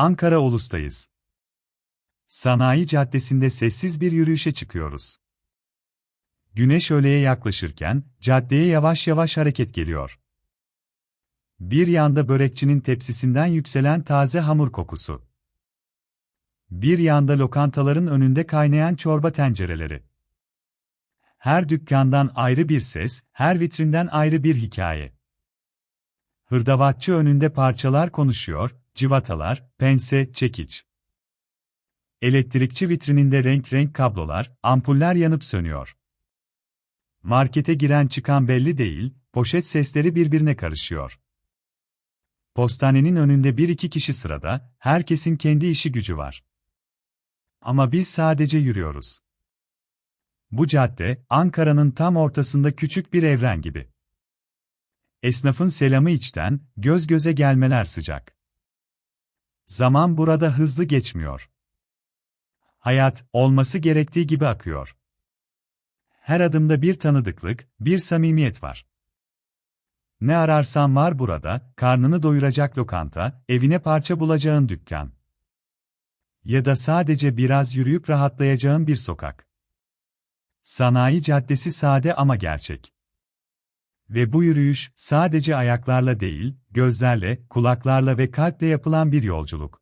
Ankara Ulus'tayız. Sanayi Caddesi'nde sessiz bir yürüyüşe çıkıyoruz. Güneş öğleye yaklaşırken, caddeye yavaş yavaş hareket geliyor. Bir yanda börekçinin tepsisinden yükselen taze hamur kokusu. Bir yanda lokantaların önünde kaynayan çorba tencereleri. Her dükkandan ayrı bir ses, her vitrinden ayrı bir hikaye. Hırdavatçı önünde parçalar konuşuyor, civatalar, pense, çekiç. Elektrikçi vitrininde renk renk kablolar, ampuller yanıp sönüyor. Markete giren çıkan belli değil, poşet sesleri birbirine karışıyor. Postanenin önünde bir iki kişi sırada, herkesin kendi işi gücü var. Ama biz sadece yürüyoruz. Bu cadde, Ankara'nın tam ortasında küçük bir evren gibi. Esnafın selamı içten, göz göze gelmeler sıcak. Zaman burada hızlı geçmiyor. Hayat, olması gerektiği gibi akıyor. Her adımda bir tanıdıklık, bir samimiyet var. Ne ararsan var burada, karnını doyuracak lokanta, evine parça bulacağın dükkan. Ya da sadece biraz yürüyüp rahatlayacağın bir sokak. Sanayi Caddesi sade ama gerçek. Ve bu yürüyüş sadece ayaklarla değil, gözlerle, kulaklarla ve kalple yapılan bir yolculuk.